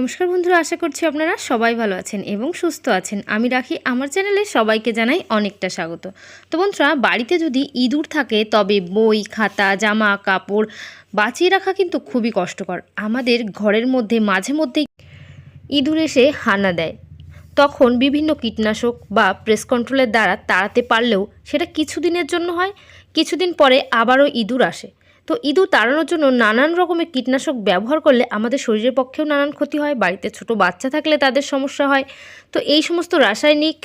নমস্কার বন্ধুরা, আশা করছি আপনারা সবাই ভালো আছেন এবং সুস্থ আছেন। আমি রাখি, আমার চ্যানেলে সবাইকে জানাই অনেকটা স্বাগত। তো বন্ধুরা, বাড়িতে যদি ইঁদুর থাকে, তবে বই, খাতা, জামা, কাপড় বাঁচিয়ে রাখা কিন্তু খুবই কষ্টকর। আমাদের ঘরের মধ্যে, মাঝে মধ্যেই ইঁদুর এসে হানা দেয়। তখন বিভিন্ন কীটনাশক বা প্রেস কন্ট্রোলের দ্বারা তাড়াতে পারলেও সেটা কিছুদিনের জন্য হয়, কিছুদিন পরে আবারও ইঁদুর আসে। তো ইঁদুর তাড়ানোর জন্য নানান রকমের কীটনাশক ব্যবহার করলে আমাদের শরীরের পক্ষেও নানান ক্ষতি হয়, বাড়িতে ছোট বাচ্চা থাকলে তাদের সমস্যা হয়। তো এই সমস্ত রাসায়নিক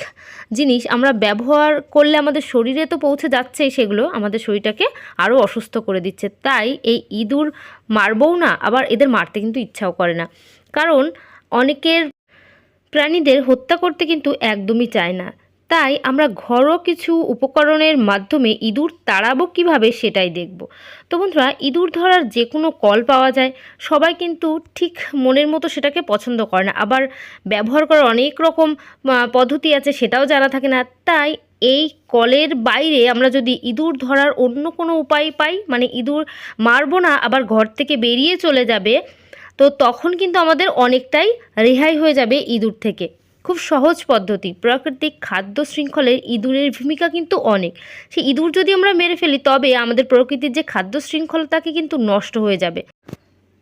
জিনিস আমরা ব্যবহার করলে আমাদের শরীরে তো পৌঁছে যাচ্ছেই সেগুলো আমাদের শরীরটাকে আরও অসুস্থ করে দিচ্ছে। তাই এই ইঁদুর মারবও না, আবার এদের মারতে কিন্তু ইচ্ছাও করে না। কারণ অনেকের প্রাণীদের হত্যা করতে কিন্তু একদমই চায় না। তাই আমরা ঘরোয়া কিছু উপকরণের মাধ্যমে ইঁদুর তাড়াবো কীভাবে সেটাই দেখব। তো বন্ধুরা, ইঁদুর ধরার যে কোনো কল পাওয়া যায়। সবাই কিন্তু ঠিক মনের মতো সেটাকে পছন্দ করে না। আবার ব্যবহার করার অনেক রকম পদ্ধতি আছে সেটাও জানা থাকে না। তাই এই কলের বাইরে আমরা যদি ইঁদুর ধরার অন্য কোনো উপায় পাই মানে ইঁদুর মারবো না, আবার ঘর থেকে বেরিয়ে চলে যাবে, তো তখন কিন্তু আমাদের অনেকটাই রেহাই হয়ে যাবে ইঁদুর থেকে। খুব সহজ পদ্ধতি। প্রাকৃতিক খাদ্য শৃঙ্খলে ইঁদুরের ভূমিকা কিন্তু অনেক। সেই ইঁদুর যদি আমরা মেরে ফেলি, তবে আমাদের প্রকৃতির যে খাদ্য শৃঙ্খলতাকে কিন্তু নষ্ট হয়ে যাবে।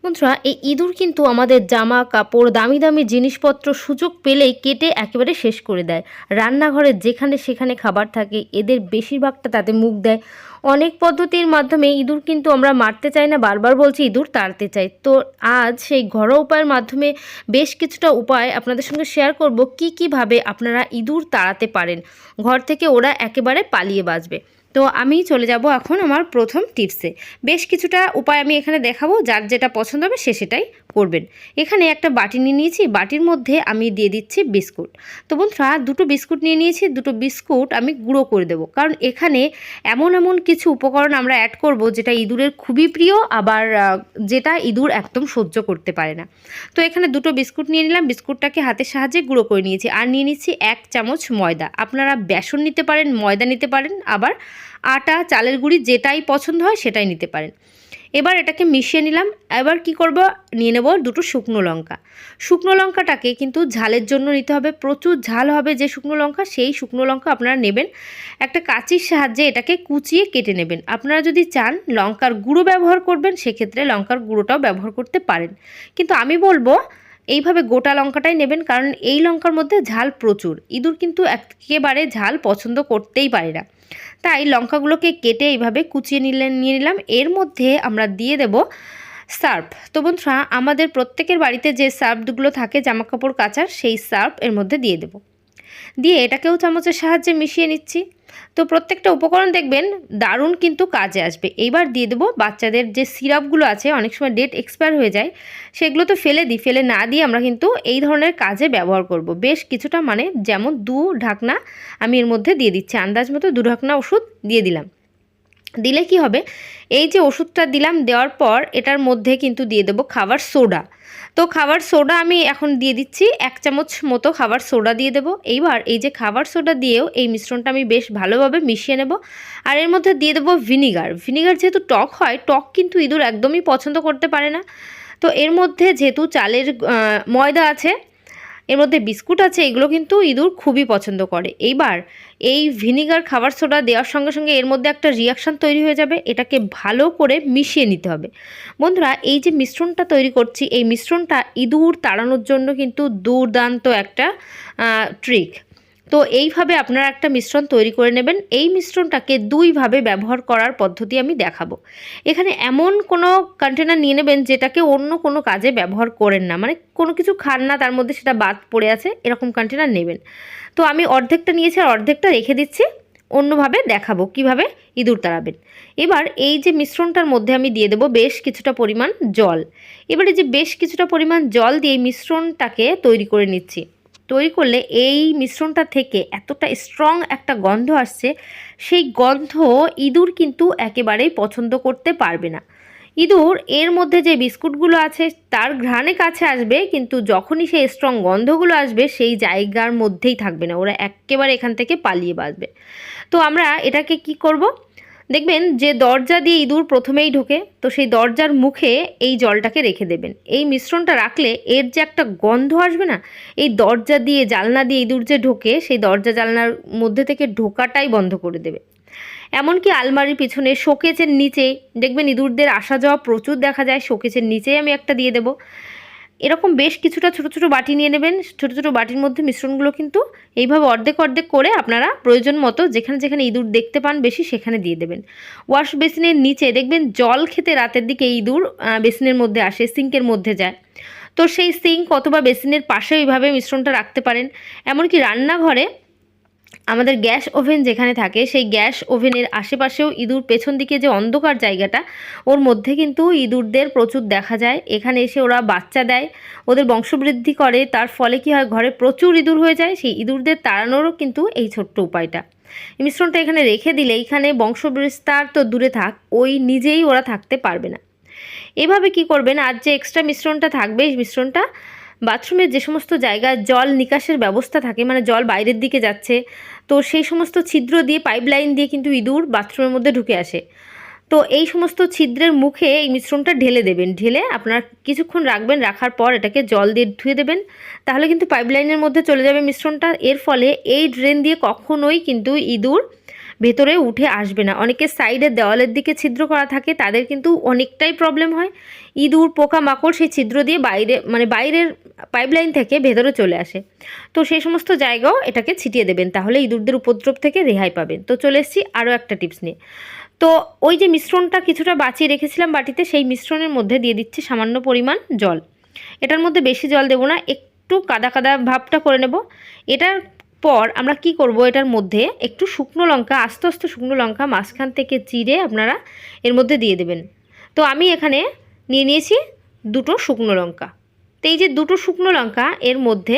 বন্ধুরা, এই ইঁদুর কিন্তু আমাদের জামা, কাপড়, দামি দামি জিনিসপত্র, সুযোগ পেলেই কেটে একেবারে শেষ করে দেয়। রান্নাঘরে যেখানে সেখানে খাবার থাকে, এদের বেশিরভাগটা তাতে মুখ দেয়। অনেক পদ্ধতির মাধ্যমে ইঁদুর কিন্তু আমরা মারতে চাই না, বারবার বলছি ইঁদুর তাড়তে চাই। তো আজ সেই ঘরোয়া উপায়ের মাধ্যমে বেশ কিছুটা উপায় আপনাদের সঙ্গে শেয়ার করব, কি কীভাবে আপনারা ইঁদুর তাড়াতে পারেন। ঘর থেকে ওরা একেবারে পালিয়ে বাঁচবে। তো আমি চলে যাব এখন আমার প্রথম টিপসে বেশ কিছুটা উপায় আমি এখানে দেখাবো, যার যেটা পছন্দ হবে সে সেটাই করবেন। এখানে একটা বাটি নিয়ে নিয়েছি, বাটির মধ্যে আমি দিয়ে দিচ্ছি বিস্কুট। তো বন্ধুরা, দুটো বিস্কুট নিয়ে নিয়েছি, দুটো বিস্কুট আমি গুঁড়ো করে দেবো। কারণ এখানে এমন এমন কিছু উপকরণ আমরা অ্যাড করব, যেটা ইঁদুরের খুবই প্রিয়, আবার যেটা ইঁদুর একদম সহ্য করতে পারে না। তো এখানে দুটো বিস্কুট নিয়ে নিলাম, বিস্কুটটাকে হাতের সাহায্যে গুঁড়ো করে নিয়েছি। আর নিয়ে নিচ্ছি এক চামচ ময়দা। আপনারা বেসন নিতে পারেন, ময়দা নিতে পারেন, আবার আটা, চালের গুঁড়ি যেটাই পছন্দ হয় সেটাই নিতে পারেন। এবার এটাকে মিশিয়ে নিলাম। এবার কি করব? নিয়ে নেব দুটো শুকনো লঙ্কা। শুকনো লঙ্কাটাকে কিন্তু ঝালের জন্য নিতে হবে। প্রচুর ঝাল হবে যে শুকনো লঙ্কা, সেই শুকনো লঙ্কা আপনারা নেবেন। একটা কাঁচির সাহায্যে এটাকে কুচিয়ে কেটে নেবেন। আপনারা যদি চান লঙ্কার গুঁড়ো ব্যবহার করবেন, সেক্ষেত্রে লঙ্কার গুঁড়োটাও ব্যবহার করতে পারেন। কিন্তু আমি বলব এইভাবে গোটা লঙ্কাটাই নেবেন, কারণ এই লঙ্কার মধ্যে ঝাল প্রচুর। ইঁদুর কিন্তু একেবারে ঝাল পছন্দ করতেই পারে না। তাই লঙ্কাগুলোকে কেটে এইভাবে কুচিয়ে নিলে, নিয়ে নিলাম। এর মধ্যে আমরা দিয়ে দেব সার্ফ। তো বন্ধুরা, আমাদের প্রত্যেকের বাড়িতে যে সার্ফগুলো থাকে, জামাকাপড় কাচার, সেই সার্ফ এর মধ্যে দিয়ে দেব। দিয়ে এটাকেও চামচের সাহায্যে মিশিয়ে নিচ্ছি। তো প্রত্যেকটা উপকরণ দেখবেন দারুণ কিন্তু কাজে আসবে। এইবার দিয়ে দেবো বাচ্চাদের যে সিরাপগুলো আছে, অনেক সময় ডেট এক্সপায়ার হয়ে যায়, সেগুলো তো ফেলে দিই। ফেলে না দিয়ে আমরা কিন্তু এই ধরনের কাজে ব্যবহার করব। বেশ কিছুটা মানে যেমন দু ঢাকনা আমি এর মধ্যে দিয়ে দিচ্ছি। আন্দাজ মতো দু ঢাকনা ওষুধ দিয়ে দিলাম। দিলে কি হবে? এই যে ওষুধটা দিলাম দেওয়ার পর এটার মধ্যে কিন্তু দিয়ে দেবো খাবার সোডা। তো খাবার সোডা আমি এখন দিয়ে দিচ্ছি, এক চামচ মতো খাবার সোডা দিয়ে দেবো। এইবার এই যে খাবার সোডা দিয়েও এই মিশ্রণটা আমি বেশ ভালোভাবে মিশিয়ে নেব। আর এর মধ্যে দিয়ে দেবো ভিনিগার। ভিনিগার যেহেতু টক হয়, টক কিন্তু ইঁদুর একদমই পছন্দ করতে পারে না। তো এর মধ্যে যেহেতু চালের ময়দা আছে এর মধ্যে বিস্কুট আছে, এগুলো কিন্তু ইঁদুর খুবই পছন্দ করে। এইবার এই ভিনিগার খাবার সোডা দেওয়ার সঙ্গে সঙ্গে এর মধ্যে একটা রিয়াকশান তৈরি হয়ে যাবে, এটাকে ভালো করে মিশিয়ে নিতে হবে। বন্ধুরা, এই যে মিশ্রণটা তৈরি করছি, এই মিশ্রণটা ইঁদুর তাড়ানোর জন্য কিন্তু দুর্দান্ত একটা ট্রিক তো এইভাবে আপনারা একটা মিশ্রণ তৈরি করে নেবেন। এই মিশ্রণটাকে দুইভাবে ব্যবহার করার পদ্ধতি আমি দেখাবো। এখানে এমন কোনো কন্টেনার নিয়ে নেবেন যেটাকে অন্য কোনো কাজে ব্যবহার করেন না। মানে কোনো কিছু খান না, তার মধ্যে সেটা বাদ পড়ে আছে, এরকম কন্টেনার নেবেন। তো আমি অর্ধেকটা নিয়েছি আর অর্ধেকটা রেখে দিচ্ছি। অন্যভাবে দেখাবো কীভাবে ইঁদুর তাড়াবেন। এবার এই যে মিশ্রণটার মধ্যে আমি দিয়ে দেবো বেশ কিছুটা পরিমাণ জল। এবারে যে বেশ কিছুটা পরিমাণ জল দিয়ে এই মিশ্রণটাকে তৈরি করে নিচ্ছি। তৈরি করলে এই মিশ্রণটা থেকে এতটা স্ট্রং একটা গন্ধ আসছে, সেই গন্ধ ইঁদুর কিন্তু একেবারেই পছন্দ করতে পারবে না। ইঁদুর এর মধ্যে যে বিস্কুটগুলো আছে তার ঘ্রাণে কাছে আসবে, কিন্তু যখনই সেই স্ট্রং গন্ধগুলো আসবে সেই জায়গার মধ্যেই থাকবে না, ওরা একেবারে এখান থেকে পালিয়ে বাঁচবে। তো আমরা এটাকে কি করব? দেখবেন যে দরজা দিয়ে ইঁদুর প্রথমেই ঢোকে, তো সেই দরজার মুখে এই জলটাকে রেখে দেবেন। এই মিশ্রণটা রাখলে এর যে একটা গন্ধ আসবে না, এই দরজা দিয়ে জালনা দিয়ে ইঁদুর যে ঢোকে, সেই দরজা জালনার মধ্যে থেকে ঢোকাটাই বন্ধ করে দেবে। এমনকি আলমারির পিছনে শোকেচের নিচে, দেখবেন ইঁদুরদের আসা যাওয়া প্রচুর দেখা যায় শোকেচের নিচেই আমি একটা দিয়ে দেবো। এরকম বেশ কিছুটা ছোট ছোট বাটি নিয়ে নেবেন। ছোট ছোট বাটির মধ্যে মিশ্রণগুলো কিন্তু এইভাবে অর্ধেক অর্ধেক করে আপনারা প্রয়োজন মতো যেখানে যেখানে ইঁদুর দেখতে পান বেশি সেখানে দিয়ে দেবেন। ওয়াশ বেসিনের নিচে দেখবেন জল খেতে রাতের দিকে ইঁদুর বেসিনের মধ্যে আসে, সিঙ্কের মধ্যে যায়। তো সেই সিঙ্ক অথবা বেসিনের পাশে এইভাবে মিশ্রণটা রাখতে পারেন। এমনকি রান্নাঘরে আমাদের গ্যাস ওভেন যেখানে থাকে, সেই গ্যাস ওভেনের আশেপাশেও ইঁদুর পেছন দিকে যে অন্ধকার জায়গাটা, ওর মধ্যে কিন্তু ইঁদুরদের প্রচুর দেখা যায়। এখানে এসে ওরা বাচ্চা দেয়, ওদের বংশবৃদ্ধি করে। তার ফলে কি হয়, ঘরে প্রচুর ইঁদুর হয়ে যায়। সেই ইঁদুরদের তাড়ানোরও কিন্তু এই ছোট্ট উপায়টা। মিশ্রণটা এখানে রেখে দিলে এইখানে বংশবিস্তার তো দূরে থাক, ওই নিজেই ওরা থাকতে পারবে না। এভাবে কি করবেন? আর যে এক্সট্রা মিশ্রণটা থাকবে, এই মিশ্রণটা বাথরুমের যে সমস্ত জায়গায় জল নিকাশের ব্যবস্থা থাকে মানে জল বাইরের দিকে যাচ্ছে, তো সেই সমস্ত ছিদ্র দিয়ে পাইপলাইন দিয়ে কিন্তু ইঁদুর বাথরুমের মধ্যে ঢুকে আসে। তো এই সমস্ত ছিদ্রের মুখে এই মিশ্রণটা ঢেলে দেবেন। ঢেলে আপনার কিছুক্ষণ রাখবেন, রাখার পর এটাকে জল দিয়ে ধুয়ে দেবেন। তাহলে কিন্তু পাইপলাইনের মধ্যে চলে যাবে মিশ্রণটা। এর ফলে এই ড্রেন দিয়ে কখনোই কিন্তু ইঁদুর ভেতরে উঠে আসবে না। অনেকের সাইডের দেওয়ালের দিকে ছিদ্র করা থাকে, তাদের কিন্তু অনেকটাই প্রবলেম হয়। ইঁদুর, পোকামাকড় সেই ছিদ্র দিয়ে বাইরে মানে বাইরের পাইপলাইন থেকে ভেতরে চলে আসে। তো সেই সমস্ত জায়গাও এটাকে ছিটিয়ে দেবেন, তাহলে ইঁদুরদের উপদ্রব থেকে রেহাই পাবেন। তো চলে এসেছি আরও একটা টিপস নিয়ে। তো ওই যে মিশ্রণটা কিছুটা বাঁচিয়ে রেখেছিলাম বাটিতে, সেই মিশ্রণের মধ্যে দিয়ে দিচ্ছি সামান্য পরিমাণ জল। এটার মধ্যে বেশি জল দেবো না, একটু কাদা কাদা ভাবটা করে নেব। এটার পর আমরা কি করব এটার মধ্যে একটু শুকনো লঙ্কা আস্তে আস্তে শুকনো লঙ্কা মাঝখান থেকে চিড়ে আপনারা এর মধ্যে দিয়ে দেবেন। তো আমি এখানে নিয়ে নিয়েছি দুটো শুকনো লঙ্কা। তো এই যে দুটো শুকনো লঙ্কা এর মধ্যে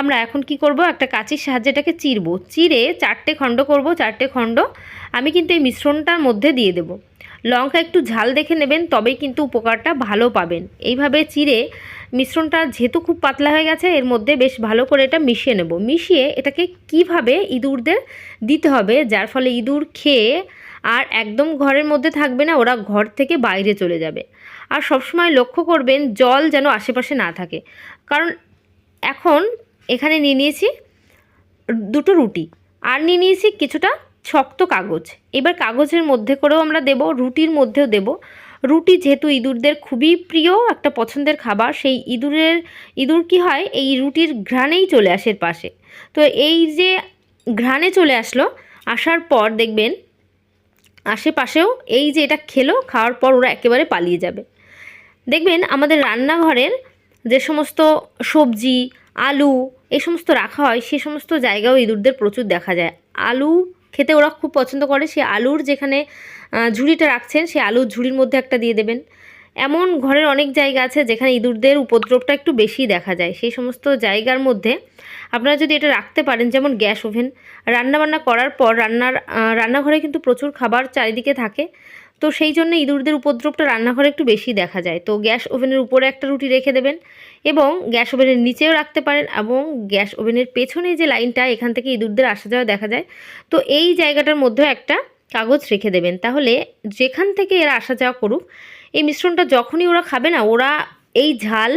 আমরা এখন কি করব, একটা কাঁচির সাহায্যে এটাকে চিরবো চিরে চারটে খণ্ড করব, চারটে খণ্ড আমি কিন্তু এই মিশ্রণটার মধ্যে দিয়ে দেব। লঙ্কা একটু ঝাল দেখে নেবেন, তবেই কিন্তু উপকারটা ভালো পাবেন। এইভাবে চিরে মিশ্রণটা যেহেতু খুব পাতলা হয়ে গেছে, এর মধ্যে বেশ ভালো করে এটা মিশিয়ে নেব। মিশিয়ে এটাকে কীভাবে ইঁদুরদের দিতে হবে? যার ফলে ইঁদুর খেয়ে আর একদম ঘরের মধ্যে থাকবে না, ওরা ঘর থেকে বাইরে চলে যাবে। আর সবসময় লক্ষ্য করবেন, জল যেন আশেপাশে না থাকে। কারণ এখন এখানে নিয়ে নিয়েছি দুটো রুটি আর নিয়ে নিয়েছি কিছুটা শক্ত কাগজ। এবার কাগজের মধ্যে করেও আমরা দেব, রুটির মধ্যেও দেব। রুটি যেহেতু ইঁদুরদের খুবই প্রিয়, একটা পছন্দের খাবার, সেই ইঁদুরের, ইঁদুর কি হয়, এই রুটির ঘ্রাণেই চলে আসে পাশে। তো এই যে ঘ্রাণে চলে আসলো, আসার পর দেখবেন আশেপাশেও এই যে এটা খেলো, খাওয়ার পর ওরা একেবারে পালিয়ে যাবে। দেখবেন আমাদের রান্নাঘরের যে সমস্ত সবজি, আলু, এই সমস্ত রাখা হয়, সে সমস্ত জায়গাও ইঁদুরদের প্রচুর দেখা যায়। আলু খেতে ওরা খুব পছন্দ করে। সে আলুর যেখানে ঝুড়িটা রাখছেন, সে আলুর ঝুড়ির মধ্যে একটা দিয়ে দেবেন। এমন ঘরের অনেক জায়গা আছে যেখানে ইঁদুরদের উপদ্রবটা একটু বেশি দেখা যায়। সেই সমস্ত জায়গার মধ্যে আপনারা যদি এটা রাখতে পারেন, যেমন গ্যাস ওভেন, রান্নাবান্না করার পর রান্নার রান্নাঘরে কিন্তু প্রচুর খাবার চারিদিকে থাকে। তো সেই জন্য ইঁদুরদের উপদ্রবটা রান্নাঘরে একটু বেশি দেখা যায়। তো গ্যাস ওভেনের উপরে একটা রুটি রেখে দেবেন এবং গ্যাস ওভেনের নিচেও রাখতে পারেন এবং গ্যাস ওভেনের পেছনে যে লাইনটা, এখান থেকে ইঁদুরদের আসা যাওয়া দেখা যায়। তো এই জায়গাটার মধ্যেও একটা কাগজ রেখে দেবেন। তাহলে যেখান থেকে এরা আসা যাওয়া করুক, এই মিশ্রণটা যখনই ওরা খাবে না, ওরা এই ঝাল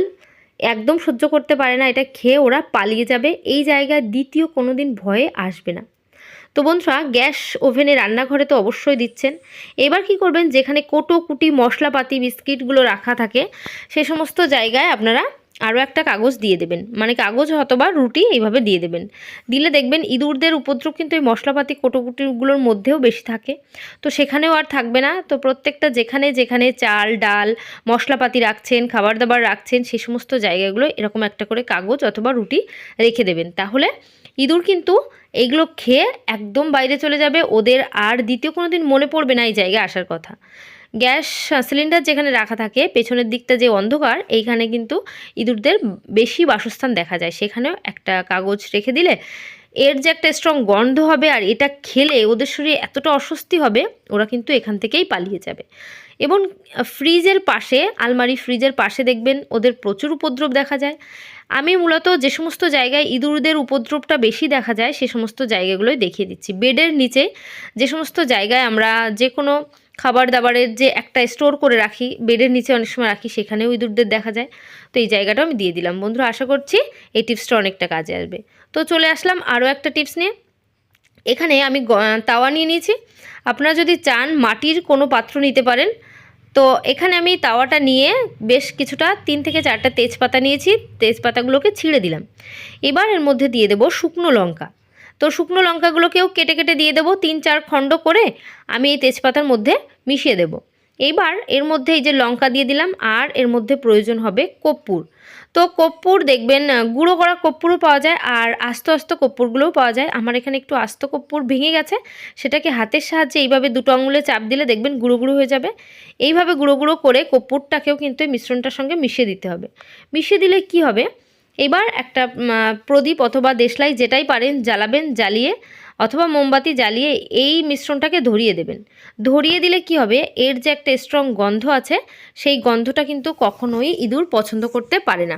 একদম সহ্য করতে পারে না। এটা খেয়ে ওরা পালিয়ে যাবে। এই জায়গায় দ্বিতীয় কোনো দিন ভয়ে আসবে না। তো বন্ধুরা, গ্যাস ওভেনে রান্নাঘরে তো অবশ্যই দিচ্ছেন। এবার কি করবেন, যেখানে কোটো কুটি মশলাপাতি, বিস্কিটগুলো রাখা থাকে, সে সমস্ত জায়গায় আপনারা আরও একটা কাগজ দিয়ে দেবেন। মানে কাগজ অথবা রুটি এইভাবে দিয়ে দেবেন। দিলে দেখবেন ইঁদুরদের উপদ্রব কিন্তু এই মশলাপাতি কোটোকুটিগুলোর মধ্যেও বেশি থাকে। তো সেখানেও আর থাকবে না। তো প্রত্যেকটা যেখানে যেখানে চাল, ডাল, মশলাপাতি রাখছেন খাবার দাবার রাখছেন সেই সমস্ত জায়গাগুলো এরকম একটা করে কাগজ অথবা রুটি রেখে দেবেন। তাহলে ইঁদুর কিন্তু এইগুলো খেয়ে একদম বাইরে চলে যাবে। ওদের আর দ্বিতীয় কোনো দিন মনে পড়বে না এই জায়গায় আসার কথা। গ্যাস সিলিন্ডার যেখানে রাখা থাকে, পেছনের দিকটা যে অন্ধকার, এইখানে কিন্তু ইঁদুরদের বেশি বাসস্থান দেখা যায়। সেখানেও একটা কাগজ রেখে দিলে এর যে একটা স্ট্রং গন্ধ হবে আর এটা খেলে ওদের শরীরে এতটা অস্বস্তি হবে, ওরা কিন্তু এখান থেকেই পালিয়ে যাবে। এবং ফ্রিজের পাশে, আলমারি ফ্রিজের পাশে দেখবেন ওদের প্রচুর উপদ্রব দেখা যায়। আমি মূলত যে সমস্ত জায়গায় ইঁদুরদের উপদ্রবটা বেশি দেখা যায়, সে সমস্ত জায়গাগুলোই দেখিয়ে দিচ্ছি। বেডের নিচে যে সমস্ত জায়গায় আমরা যে কোনো খাবার দাবারের যে একটা স্টোর করে রাখি, বেডের নিচে অনেক সময় রাখি, সেখানেও ইঁদুরদের দেখা যায়। তো এই জায়গাটাও আমি দিয়ে দিলাম। বন্ধুরা, আশা করছি এই টিপসটা অনেকটা কাজে আসবে। তো চলে আসলাম আরও একটা টিপস নিয়ে। এখানে আমি তাওয়া নিয়ে নিয়েছি। আপনারা যদি চান মাটির কোনো পাত্র নিতে পারেন। তো এখানে আমি তাওয়াটা নিয়ে বেশ কিছুটা, তিন থেকে চারটা তেজপাতা নিয়েছি। তেজপাতাগুলোকে ছিঁড়ে দিলাম। এবার এর মধ্যে দিয়ে দেবো শুকনো লঙ্কা। তো শুকনো লঙ্কাগুলোকেও কেটে কেটে দিয়ে দেবো। তিন চার খণ্ড করে আমি এই তেজপাতার মধ্যে মিশিয়ে দেবো। এইবার এর মধ্যে এই যে লঙ্কা দিয়ে দিলাম আর এর মধ্যে প্রয়োজন হবে কর্পূর। তো কর্পূর দেখবেন গুঁড়ো করা কর্পূরও পাওয়া যায় আর আস্ত আস্ত কর্পূরগুলোও পাওয়া যায়। আমার এখানে একটু আস্ত কর্পূর ভেঙে গেছে, সেটাকে হাতের সাহায্যে এইভাবে দুটো আঙুলে চাপ দিলে দেখবেন গুঁড়ো গুঁড়ো হয়ে যাবে। এইভাবে গুঁড়ো গুঁড়ো করে কর্পূরটাকেও কিন্তু এই মিশ্রণটার সঙ্গে মিশিয়ে দিতে হবে। মিশিয়ে দিলে কি হবে? এবার একটা প্রদীপ অথবা দেশলাই যেটাই পারেন জ্বালাবেন, জ্বালিয়ে অথবা মোমবাতি জ্বালিয়ে এই মিশ্রণটাকে ধরিয়ে দেবেন। ধরিয়ে দিলে কি হবে? এর যে একটা স্ট্রং গন্ধ আছে, সেই গন্ধটা কিন্তু কখনোই ইঁদুর পছন্দ করতে পারে না।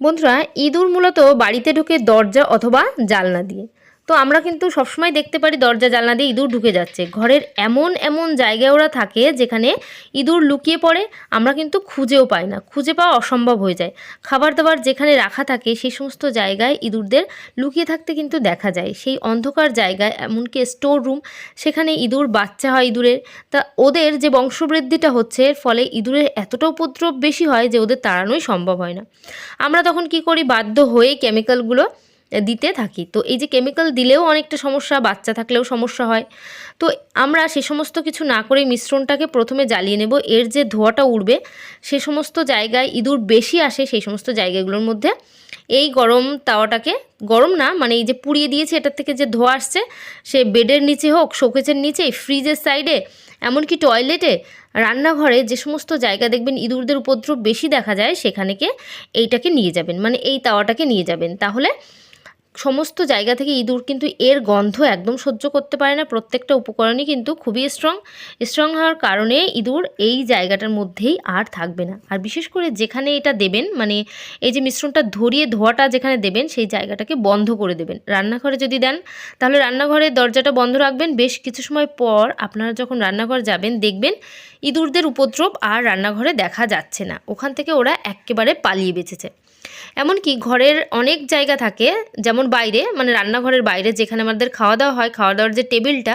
বন্ধুরা, ইঁদুর মূলত বাড়িতে ঢুকে দরজা অথবা জালনা দিয়ে। তো আমরা কিন্তু সবসময় দেখতে পারি দরজা জালনা দিয়ে ইঁদুর ঢুকে যাচ্ছে। ঘরের এমন এমন জায়গায় ওরা থাকে যেখানে ইঁদুর লুকিয়ে পড়ে, আমরা কিন্তু খুঁজেও পাই না। খুঁজে পাওয়া অসম্ভব হয়ে যায়। খাবার দাবার যেখানে রাখা থাকে, সেই সমস্ত জায়গায় ইঁদুরদের লুকিয়ে থাকতে কিন্তু দেখা যায়। সেই অন্ধকার জায়গায়, এমনকি স্টোর রুম, সেখানে ইঁদুর বাচ্চা হয় ইঁদুরের। তা ওদের যে বংশবৃদ্ধিটা হচ্ছে, এর ফলে ইঁদুরের এতটা উপদ্রব বেশি হয় যে ওদের তাড়ানোই সম্ভব হয় না। আমরা তখন কি করি, বাধ্য হয়ে কেমিক্যালগুলো দিতে থাকি। তো এই যে কেমিক্যাল দিলেও অনেকটা সমস্যা, বাচ্চা থাকলেও সমস্যা হয়। তো আমরা সে সমস্ত কিছু না করে মিশ্রণটাকে প্রথমে জ্বালিয়ে নেব। এর যে ধোঁয়াটা উঠবে সে সমস্ত জায়গায় ইঁদুর বেশি আসে সেই সমস্ত জায়গাগুলোর মধ্যে। এই গরম তাওয়াটাকে, গরম না মানে এই যে পুড়িয়ে দিয়েছে এটার থেকে যে ধোঁয়া আসছে, সে বেডের নিচে হোক, শোকেজের নিচে, ফ্রিজের সাইডে, এমনকি টয়লেটে, রান্নাঘরে যে সমস্ত জায়গা দেখবেন ইঁদুরদের উপদ্রব বেশি দেখা যায় সেখানেকে এইটাকে নিয়ে যাবেন। মানে এই তাওয়াটাকে নিয়ে যাবেন। তাহলে সমস্ত জায়গা থেকে ইঁদুর কিন্তু এর গন্ধ একদম সহ্য করতে পারে না। প্রত্যেকটা উপকরণই কিন্তু খুবই স্ট্রং স্ট্রং হওয়ার কারণে ইঁদুর এই জায়গাটার মধ্যেই আর থাকবে না। আর বিশেষ করে যেখানে এটা দেবেন মানে এই যে মিশ্রণটা ধরিয়ে ধোয়াটা যেখানে দেবেন, সেই জায়গাটাকে বন্ধ করে দেবেন। রান্নাঘরে যদি দেন, তাহলে রান্নাঘরের দরজাটা বন্ধ রাখবেন। বেশ কিছু সময় পর আপনারা যখন রান্নাঘর যাবেন, দেখবেন ইঁদুরদের উপদ্রব আর রান্নাঘরে দেখা যাচ্ছে না। ওখান থেকে ওরা একেবারে পালিয়ে বেঁচেছে। এমনকি ঘরের অনেক জায়গা থাকে, যেমন বাইরে মানে রান্নাঘরের বাইরে, যেখানে আমাদের খাওয়া দাওয়া হয়, খাওয়া দাওয়ার যে টেবিলটা,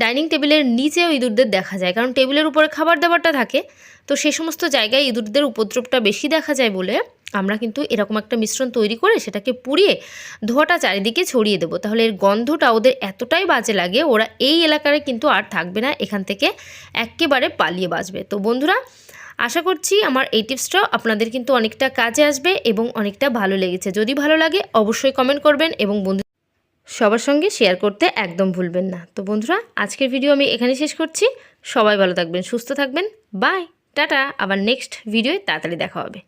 ডাইনিং টেবিলের নিচেও ইঁদুরদের দেখা যায়। কারণ টেবিলের উপরে খাবার দাবারটা থাকে, তো সে সমস্ত জায়গায় ইঁদুরদের উপদ্রবটা বেশি দেখা যায় বলে আমরা কিন্তু এরকম একটা মিশ্রণ তৈরি করে সেটাকে পুড়িয়ে ধোঁয়াটা চারিদিকে ছড়িয়ে দেবো। তাহলে এর গন্ধটা ওদের এতটাই বাজে লাগে, ওরা এই এলাকায় কিন্তু আর থাকবে না, এখান থেকে একেবারে পালিয়ে বাঁচবে। তো বন্ধুরা আশা করছি আমার এই টিপসটাও আপনাদের কিন্তু অনেকটা কাজে আসবে এবং অনেকটা ভালো লেগেছে। যদি ভালো লাগে, অবশ্যই কমেন্ট করবেন এবং বন্ধু সবার সঙ্গে শেয়ার করতে একদম ভুলবেন না। তো বন্ধুরা, আজকের ভিডিও আমি এখানে শেষ করছি। সবাই ভালো থাকবেন, সুস্থ থাকবেন। Bye tata! আবার নেক্সট ভিডিওয় তাড়াতাড়ি দেখা হবে।